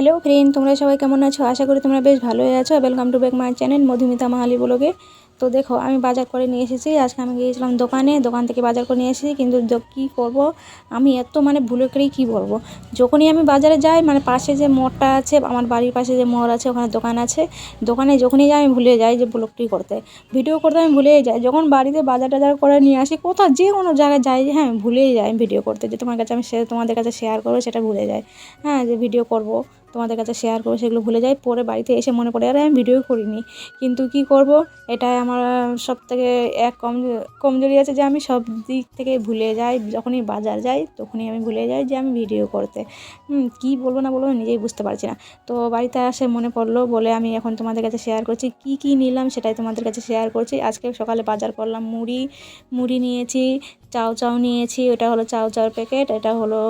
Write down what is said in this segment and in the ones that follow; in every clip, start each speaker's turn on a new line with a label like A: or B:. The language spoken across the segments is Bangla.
A: হ্যালো ফ্রেন্ড তোমরা সবাই কেমন আছো? আশা করি তোমরা বেশ ভালোই আছো। Welcome to back my channel Madhumita Mahali ব্লগে। তো দেখো, আমি বাজার করে নিয়ে এসেছি। আজকে আমি গিয়েছিলাম দোকানে, দোকান থেকে বাজার করে নিয়ে এসেছি, কিন্তু কী করব? আমি এত মানে ভুলে করেই কী বলব? যখনই আমি বাজারে যাই মানে পাশে যে মোড়টা আছে, আমার বাড়ির পাশে যে মোড় আছে, ওখানে দোকান আছে, দোকানে যখনই যাই, আমি ভুলে যাই যে ব্লগটি করতে। ভিডিও করতে আমি ভুলেই যাই। যখন বাড়িতে বাজার টাজার করে নিয়ে আসি, কোথাও যে কোনো জায়গায় যাই যে হ্যাঁ আমি ভুলেই যাই ভিডিও করতে, যে তোমার কাছে আমি সে তোমাদের কাছে শেয়ার করব, সেটা ভুলে যাই। হ্যাঁ যে ভিডিও করব, তোমাদের কাছে শেয়ার করব, সেগুলো ভুলে যাই। পরে বাড়িতে এসে মনে পড়ে, আর আমি ভিডিও করিনি। কিন্তু কি করব? এটাই আমার সব থেকে এক কম কমজোরি আছে যে আমি সব দিক থেকে ভুলে যাই, যখনই বাজার যাই তখনই আমি ভুলে যাই যে আমি ভিডিও করতে। কী বলব না বলব নিজেই বুঝতে পারছি না। তো বাড়িতে আসে মনে পড়ল বলে আমি এখন তোমাদের কাছে শেয়ার করছি। কি কি নিলাম সেটাই তোমাদের কাছে শেয়ার করছি। আজকে সকালে বাজার করলাম মুড়ি মুড়ি নিয়েছি, চাউ চাউ নিয়েছি ওটা হলো চাউ, চাউর প্যাকেট এটা হলো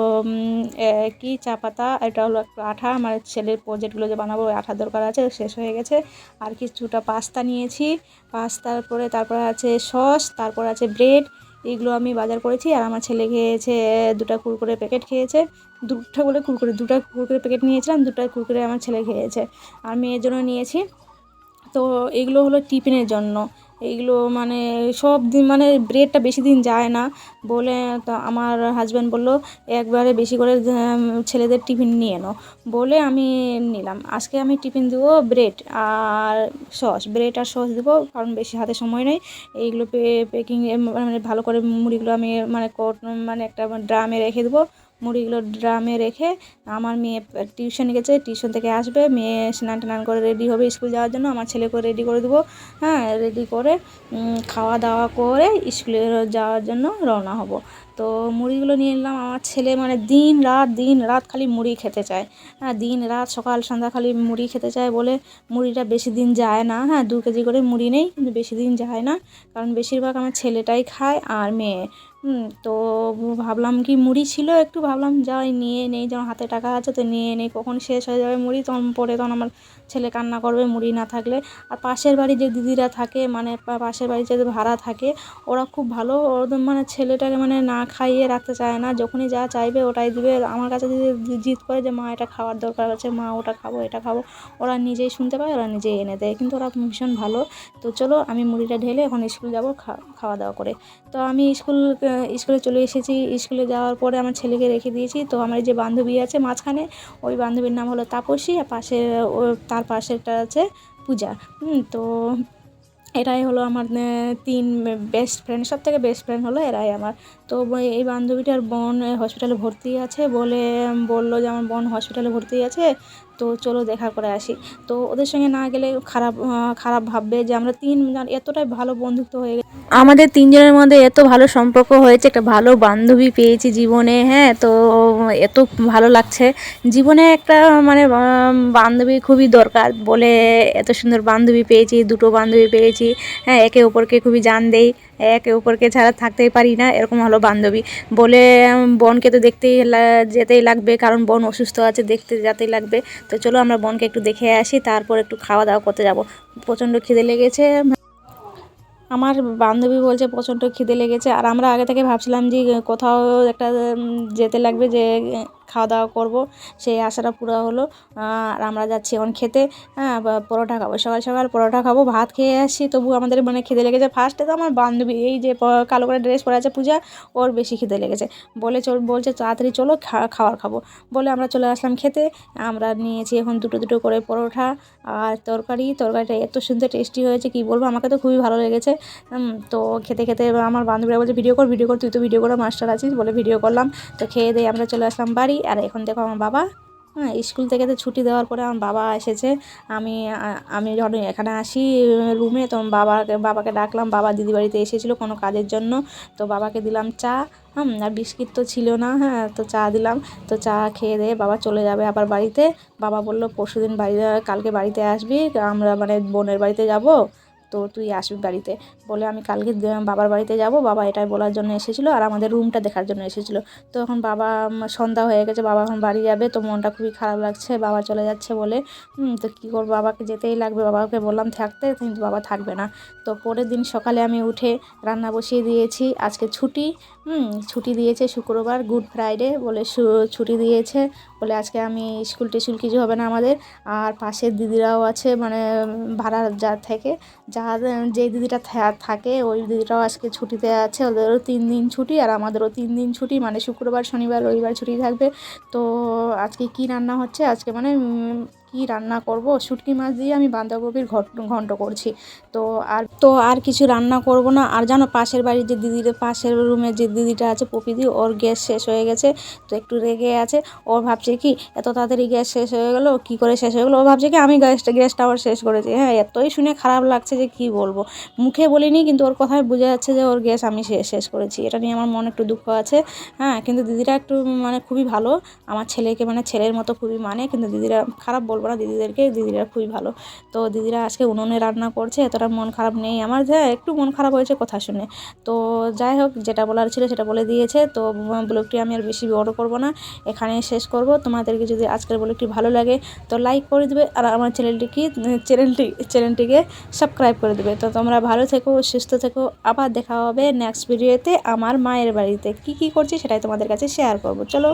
A: কি, চা পাতা, এটা হলো একটু আঠা। আমার ছেলের প্রজেক্টগুলো যে বানাবো, ওই আঠা দরকার আছে, শেষ হয়ে গেছে। আর কিছুটা পাস্তা নিয়েছি পাস্তার পরে তারপর আছে সস, তারপর আছে ব্রেড, এগুলো আমি বাজার করেছি। আর আমার ছেলে খেয়েছে দুটো কুরকুরে প্যাকেট খেয়েছে। দুটা বলে কুরকুরে, দুটো কুরকুরে প্যাকেট নিয়েছিলাম, দুটো কুরকুরে আমার ছেলে খেয়েছে। আর মেয়ের জন্য নিয়েছি। তো এগুলো হলো টিফিনের জন্য। এইগুলো মানে সব দিন মানে ব্রেডটা বেশি দিন যায় না। বলে তো আমার হাজব্যান্ড বলল, একবারে বেশি করে ছেলেদের টিফিন নিয়ে নাও। বলে আমি নিলাম। আজকে আমি টিফিন দেবো ব্রেড আর সস ব্রেড আর সস দেবো, কারণ বেশি হাতে সময় নেই। এইগুলো প্যাকিং মানে ভালো করে মুড়িগুলো আমি মানে মানে একটা ড্রামে রেখে দেবো। মুড়িগুলো ড্রামে রেখে আমার মেয়ে টিউশন গেছে, টিউশন থেকে আসবে, মেয়ে স্নান টান করে রেডি হবে স্কুল যাওয়ার জন্য, আমার ছেলেকে রেডি করে দেবো হ্যাঁ রেডি করে খাওয়া দাওয়া করে স্কুলে যাওয়ার জন্য রওনা হব। তো মুড়িগুলো নিয়ে নিলাম। আমার ছেলে মানে দিন রাত দিন রাত খালি মুড়ি খেতে চায়। হ্যাঁ দিন রাত, সকাল, সন্ধ্যা খালি মুড়ি খেতে চায় বলে মুড়িটা বেশি দিন যায় না। হ্যাঁ দু কেজি করে মুড়ি নেই, কিন্তু বেশি দিন যায় না। কারণ বেশিরভাগ আমার ছেলেটাই খায় আর মেয়ে। তো ভাবলাম কি মুড়ি ছিল একটু ভাবলাম, যাই নিয়ে নেই যখন হাতে টাকা আছে তো নিয়ে নেই। কখন শেষ হয়ে যাবে মুড়ি? তখন পরে তখন আমার ছেলে কান্না করবে মুড়ি না থাকলে। আর পাশের বাড়ি যে দিদিরা থাকে মানে পাশের বাড়ি যে ভাড়া থাকে, ওরা খুব ভালো। ওদের মানে ছেলেটাকে মানে না খাইয়ে রাখতে চায় না, যখনই যা চাইবে ওটাই দিবে। আমার কাছে যদি জিদ করে যে, মা, এটা খাওয়ার দরকার আছে, মা, ওটা খাব, এটা খাব। ওরা নিজেই শুনতে পায়, ওরা নিজেই এনে দেয়। কিন্তু ওরা ভীষণ ভালো। তো চলো, আমি মুড়িটা ঢেলে এখন স্কুল যাব খাওয়া দাওয়া করে। তো আমি স্কুল স্কুলে চলে এসেছি। স্কুলে যাওয়ার পরে আমার ছেলেকে রেখে দিয়েছি। তো আমার যে বান্ধবী আছে মাঝখানে, ওই বান্ধবীর নাম হলো তাপসী, আর পাশে তার পাশেরটা আছে পূজা। তো এরাই হলো আমার তিন বেস্ট ফ্রেন্ড সব থেকে বেস্ট ফ্রেন্ড হলো এরাই আমার। তো এই বান্ধবীটার বোন হসপিটালে ভর্তি আছে। বলে, বলল যে, আমার বোন হসপিটালে ভর্তি আছে, তো চলো দেখা করে আসি। তো ওদের সঙ্গে না গেলে খারাপ খারাপ ভাববে যে, আমরা তিনজন এতটাই ভালো বন্ধুত্ব হয়ে গেছে। আমাদের তিনজনের মধ্যে এত ভালো সম্পর্ক হয়েছে, একটা ভালো বান্ধবী পেয়েছি জীবনে হ্যাঁ? তো এত ভালো লাগছে। জীবনে একটা মানে বান্ধবী খুবই দরকার বলে, এত সুন্দর বান্ধবী পেয়েছি, দুটো বান্ধবী পেয়েছি হ্যাঁ? একে অপরকে খুবই জান দেই, একে অপরকে ছাড়া থাকতেই পারি না, এরকম হলো বান্ধবী। বলে বোনকে তো দেখতেই যেতেই লাগবে, কারণ বোন অসুস্থ আছে, দেখতে যেতেই লাগবে। তো চলো আমরা বোনকে একটু দেখে আসি, তারপর একটু খাওয়া দাওয়া করতে যাব। প্রচণ্ড খিদে লেগেছে। আমার বান্ধবী বলছে, প্রচণ্ড খিদে লেগেছে। আর আমরা আগে থেকে ভাবছিলাম যে, কোথাও একটা যেতে লাগবে যে খাওয়া দাওয়া করব। সেই আশাটা পুরো হলো। আর আমরা যাচ্ছি এখন খেতে। হ্যাঁ পরোটা খাব। সকাল সকাল পরোটা খাব, ভাত খেয়ে আসছি। তবু আমাদের মানে খিদে লেগেছে। ফার্স্টে তো আমার বান্ধবী, এই যে কালো করে ড্রেস পরে আছে পূজা, ওর বেশি খিদে লেগেছে। বলে চল, বলছে তাড়াতাড়ি চলো, খা- খাবার খাব। বলে আমরা চলে আসলাম খেতে। আমরা নিয়েছি এখন দুটো দুটো করে পরোটা আর তরকারি। তরকারিটা এত সুন্দর টেস্টি হয়েছে, কি বলব? আমাকে তো খুবই ভালো লেগেছে। তো খেতে খেতে আমার বান্ধবীরা বলছে ভিডিও কর ভিডিও কর, তুই তো ভিডিও করে মাস্টার আছিস, বলে ভিডিও করলাম। তো খেয়ে দিয়ে আমরা চলে আসলাম বাড়ি। আর এখন দেখো আমার বাবা হ্যাঁ স্কুল থেকে তো ছুটি দেওয়ার পরে আমার বাবা এসেছে। আমি আমি যখন এখানে আসি রুমে তো বাবাকে বাবাকে ডাকলাম, বাবা দিদি বাড়িতে এসেছিল কোনো কাজের জন্য। তো বাবাকে দিলাম চা, হুম, আর বিস্কিট তো ছিল না হ্যাঁ তো চা দিলাম। তো চা খেয়ে দিয়ে বাবা চলে যাবে আবার বাড়িতে। বাবা বলল পরশু দিন বাড়ি, কালকে বাড়িতে আসবি, আমরা মানে বোনের বাড়িতে যাব। তো তুই আসবি বাড়িতে। বলে আমি কালকে বাবার বাড়িতে যাব। বাবা এটাই বলার জন্য এসেছিল আর আমাদের রুমটা দেখার জন্য এসেছিল। তো এখন বাবা সন্ধ্যা হয়ে গেছে। বাবা এখন বাড়ি যাবে। তো মনটা খুবই খারাপ লাগছে। বাবা চলে যাচ্ছে বলে তো কী করব? বাবাকে যেতেই লাগবে। বাবাকে বললাম থাকতে, কিন্তু বাবা থাকবে না। তো পরের দিন সকালে আমি উঠে রান্না বসিয়ে দিয়েছি। আজকে ছুটি ছুটি দিয়েছে শুক্রবার গুড ফ্রাইডে বলে ছুটি দিয়েছে। বলে আজকে আমি স্কুল টিস্কুল কিছু হবে না আমাদের। আর পাশের দিদিরাও আছে মানে ভাড়া যা থেকে। যা যে দিদিটা থাকে, ওই দিদিটাও আজকে ছুটিতে আছে, ওদেরও তিন দিন ছুটি আর আমাদেরও তিন দিন ছুটি মানে শুক্রবার, শনিবার, রবিবার ছুটি থাকবে। তো আজকে কি রান্না হচ্ছে? আজকে মানে কি রান্না করব? শুটকি মাছ দিয়ে আমি বাঁধাকপির ঘন্ট করছি। তো আর তো আর কিছু রান্না করব না। আর জানো, পাশের বাড়ির যে দিদিটা পাশের রুমের যে দিদিটা আছে পপিদি ওর গ্যাস শেষ হয়ে গেছে, তো একটু রেগে আছে। ও ভাবছে কি, এত তাড়াতাড়ি গ্যাস শেষ হয়ে গেলো, কি করে শেষ হয়ে গেলো? ও ভাবছে কি, আমি গ্যাসটা গ্যাসটা আবার শেষ করেছি। হ্যাঁ এতই শুনে খারাপ লাগছে যে কি বলব? মুখে বলিনি, কিন্তু ওর কথায় বোঝা যাচ্ছে যে ওর গ্যাস আমি শেষ শেষ করেছি। এটা নিয়ে আমার মনে একটু দুঃখ আছে। হ্যাঁ কিন্তু দিদিরা একটু মানে খুবই ভালো। আমার ছেলেকে মানে ছেলের মতো খুবই মানে কিন্তু দিদিরা খারাপ বলব না। দিদিদেরকে দিদিরা খুবই ভালো। তো দিদিরা আজকে উনুনে রান্না করছে, এতটা মন খারাপ নেই আমার। যে একটু মন খারাপ হয়েছে কথা শুনে। তো যাই হোক, যেটা বলার ছিল সেটা বলে দিয়েছে। তো ব্লগটি আমি আর বেশি বড় করব না। এখানে শেষ করব। তোমাদেরকে যদি আজকের ব্লগটি ভালো লাগে, তো লাইক করে দেবে। আর আমার চ্যানেলটিকে চ্যানেলটি, চ্যানেলটিকে সাবস্ক্রাইব করে দেবে। তো তোমরা ভালো থেকো, সুস্থ থেকো। আবার দেখা হবে নেক্সট ভিডিওতে আমার মায়ের বাড়িতে। কি কি করছি সেটাই তোমাদের কাছে শেয়ার করব। চলো।